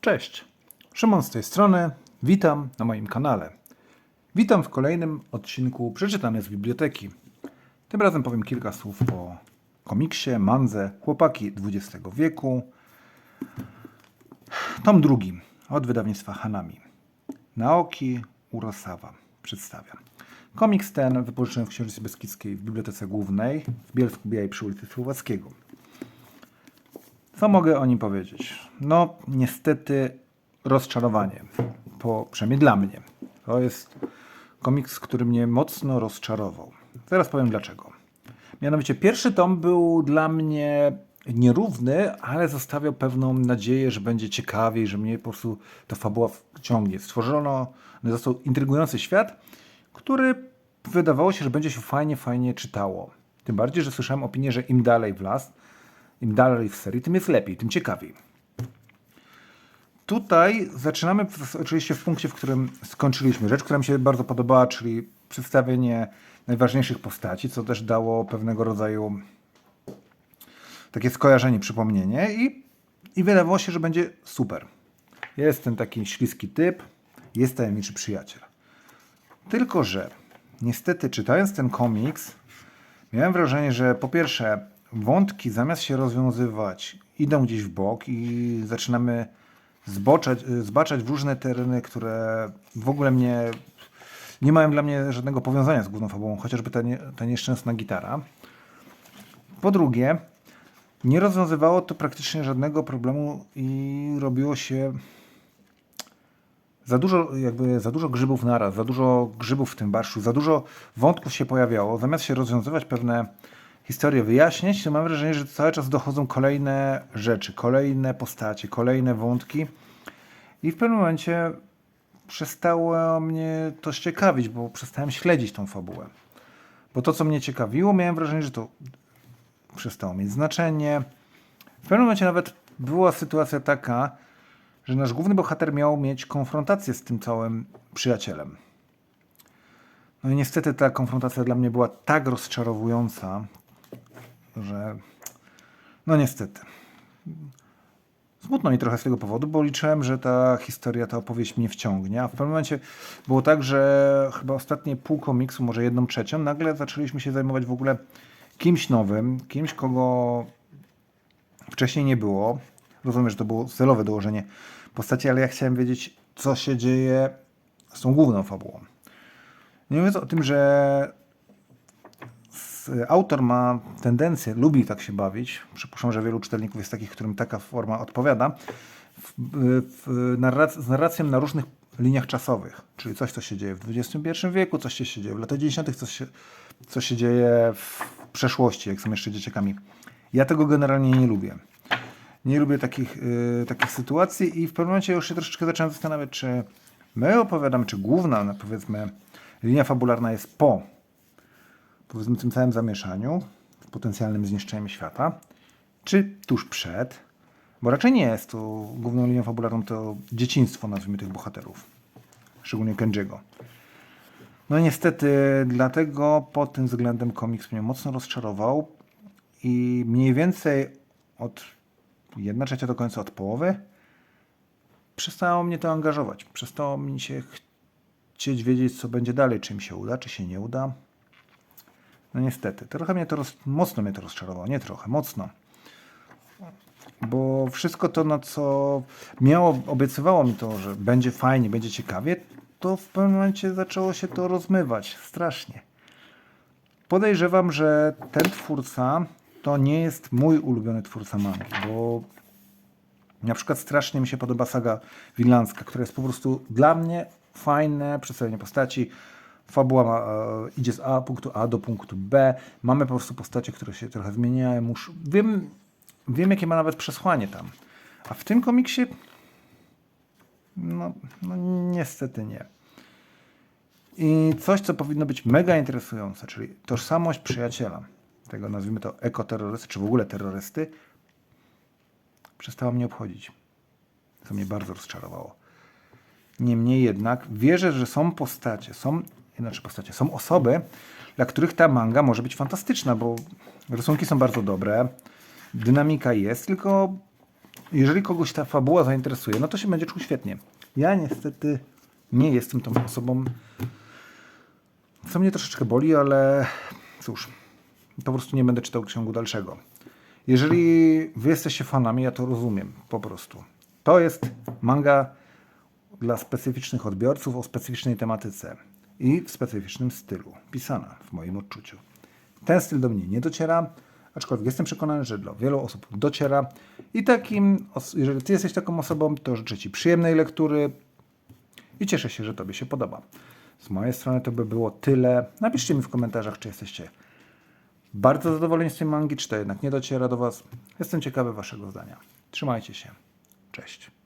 Cześć, Szymon z tej strony, witam na moim kanale. Witam w kolejnym odcinku Przeczytane z Biblioteki. Tym razem powiem kilka słów o komiksie, mandze Chłopaki XX wieku. Tom drugi od wydawnictwa Hanami. Naoki Urosawa przedstawia. Komiks ten wypożyczyłem w Księżycu Beskidzkiej w Bibliotece Głównej w Bielsku Białej przy ulicy Słowackiego. Co mogę o nim powiedzieć? No, niestety rozczarowanie. Po, przynajmniej dla mnie. To jest komiks, który mnie mocno rozczarował. Zaraz powiem dlaczego. Mianowicie pierwszy tom był dla mnie nierówny, ale zostawiał pewną nadzieję, że będzie ciekawiej, że mnie po prostu ta fabuła wciągnie. Stworzono, został intrygujący świat, który wydawało się, że będzie się fajnie, fajnie czytało. Tym bardziej, że słyszałem opinię, że im dalej w las, im dalej w serii, tym jest lepiej, tym ciekawiej. Tutaj zaczynamy oczywiście w punkcie, w którym skończyliśmy. Rzecz, która mi się bardzo podobała, czyli przedstawienie najważniejszych postaci, co też dało pewnego rodzaju takie skojarzenie, przypomnienie i, i wydawało się, że będzie super. Jest ten taki śliski typ, jest tajemniczy przyjaciel. Tylko, że niestety czytając ten komiks, miałem wrażenie, że po pierwsze wątki zamiast się rozwiązywać idą gdzieś w bok i zaczynamy zboczać, zbaczać w różne tereny, które w ogóle mnie nie mają dla mnie żadnego powiązania z główną fabułą, chociażby ta, nie, ta nieszczęsna gitara. Po drugie, nie rozwiązywało to praktycznie żadnego problemu i robiło się za dużo, jakby za dużo grzybów naraz, za dużo grzybów w tym barszczu, za dużo wątków się pojawiało. Zamiast się rozwiązywać pewne historie, wyjaśniać, to mam wrażenie, że cały czas dochodzą kolejne rzeczy, kolejne postacie, kolejne wątki. I w pewnym momencie przestało mnie to ciekawić, bo przestałem śledzić tą fabułę. Bo to, co mnie ciekawiło, miałem wrażenie, że to przestało mieć znaczenie. W pewnym momencie nawet była sytuacja taka, że nasz główny bohater miał mieć konfrontację z tym całym przyjacielem. No i niestety ta konfrontacja dla mnie była tak rozczarowująca, że no niestety. Smutno mi trochę z tego powodu, bo liczyłem, że ta historia, ta opowieść mnie wciągnie, a w pewnym momencie było tak, że chyba ostatnie pół komiksu, może jedną trzecią, nagle zaczęliśmy się zajmować w ogóle kimś nowym, kimś, kogo wcześniej nie było. Rozumiem, że to było celowe dołożenie postaci, ale ja chciałem wiedzieć, co się dzieje z tą główną fabułą. Nie mówiąc o tym, że autor ma tendencję, lubi tak się bawić. Przypuszczam, że wielu czytelników jest takich, którym taka forma odpowiada. W, w narrac z narracją na różnych liniach czasowych, czyli coś, co się dzieje w XXI wieku, coś, co się dzieje w latach 90., coś się, co się dzieje w przeszłości, jak są jeszcze dzieciakami. Ja tego generalnie nie lubię. Nie lubię takich, yy, takich sytuacji i w pewnym momencie już się troszeczkę zacząłem zastanawiać, czy my opowiadamy, czy główna, powiedzmy, linia fabularna jest po powiedzmy tym całym zamieszaniu, potencjalnym zniszczeniem świata, czy tuż przed, bo raczej nie jest to główną linią fabularną to dzieciństwo, nazwijmy tych bohaterów, szczególnie Kenjiego. No niestety, dlatego pod tym względem komiks mnie mocno rozczarował i mniej więcej od jedna trzecia do końca od połowy przestało mnie to angażować. Przestało mi się chcieć wiedzieć, co będzie dalej, czy mi się uda, czy się nie uda. No niestety, trochę mnie to roz... mocno mnie to rozczarowało, nie trochę, mocno. Bo wszystko to, na co miało, obiecywało mi to, że będzie fajnie, będzie ciekawie, to w pewnym momencie zaczęło się to rozmywać strasznie. Podejrzewam, że ten twórca to nie jest mój ulubiony twórca mangi, bo na przykład strasznie mi się podoba saga Winlandzka, która jest po prostu dla mnie fajne przedstawienie postaci, fabuła ma, e, idzie z A punktu A do punktu B. Mamy po prostu postacie, które się trochę zmieniają. Musz, wiem, wiem, jakie ma nawet przesłanie tam. A w tym komiksie no, no niestety nie. I coś, co powinno być mega interesujące, czyli tożsamość przyjaciela, tego nazwijmy to ekoterrorysty, czy w ogóle terrorysty, przestało mnie obchodzić. Co mnie bardzo rozczarowało. Niemniej jednak wierzę, że są postacie, są inaczej postacie. Są osoby, dla których ta manga może być fantastyczna, bo rysunki są bardzo dobre, dynamika jest, tylko Jeżeli kogoś ta fabuła zainteresuje, no to się będzie czuł świetnie. Ja niestety nie jestem tą osobą, co mnie troszeczkę boli, ale cóż, po prostu nie będę czytał ksiągu dalszego. Jeżeli wy jesteście fanami, ja to rozumiem po prostu. To jest manga dla specyficznych odbiorców o specyficznej tematyce i w specyficznym stylu pisana, w moim odczuciu. Ten styl do mnie nie dociera, aczkolwiek jestem przekonany, że dla wielu osób dociera. I takim, jeżeli ty jesteś taką osobą, to życzę ci przyjemnej lektury i cieszę się, że tobie się podoba. Z mojej strony to by było tyle. Napiszcie mi w komentarzach, czy jesteście bardzo zadowoleni z tej mangi, czy to jednak nie dociera do was. Jestem ciekawy waszego zdania. Trzymajcie się. Cześć.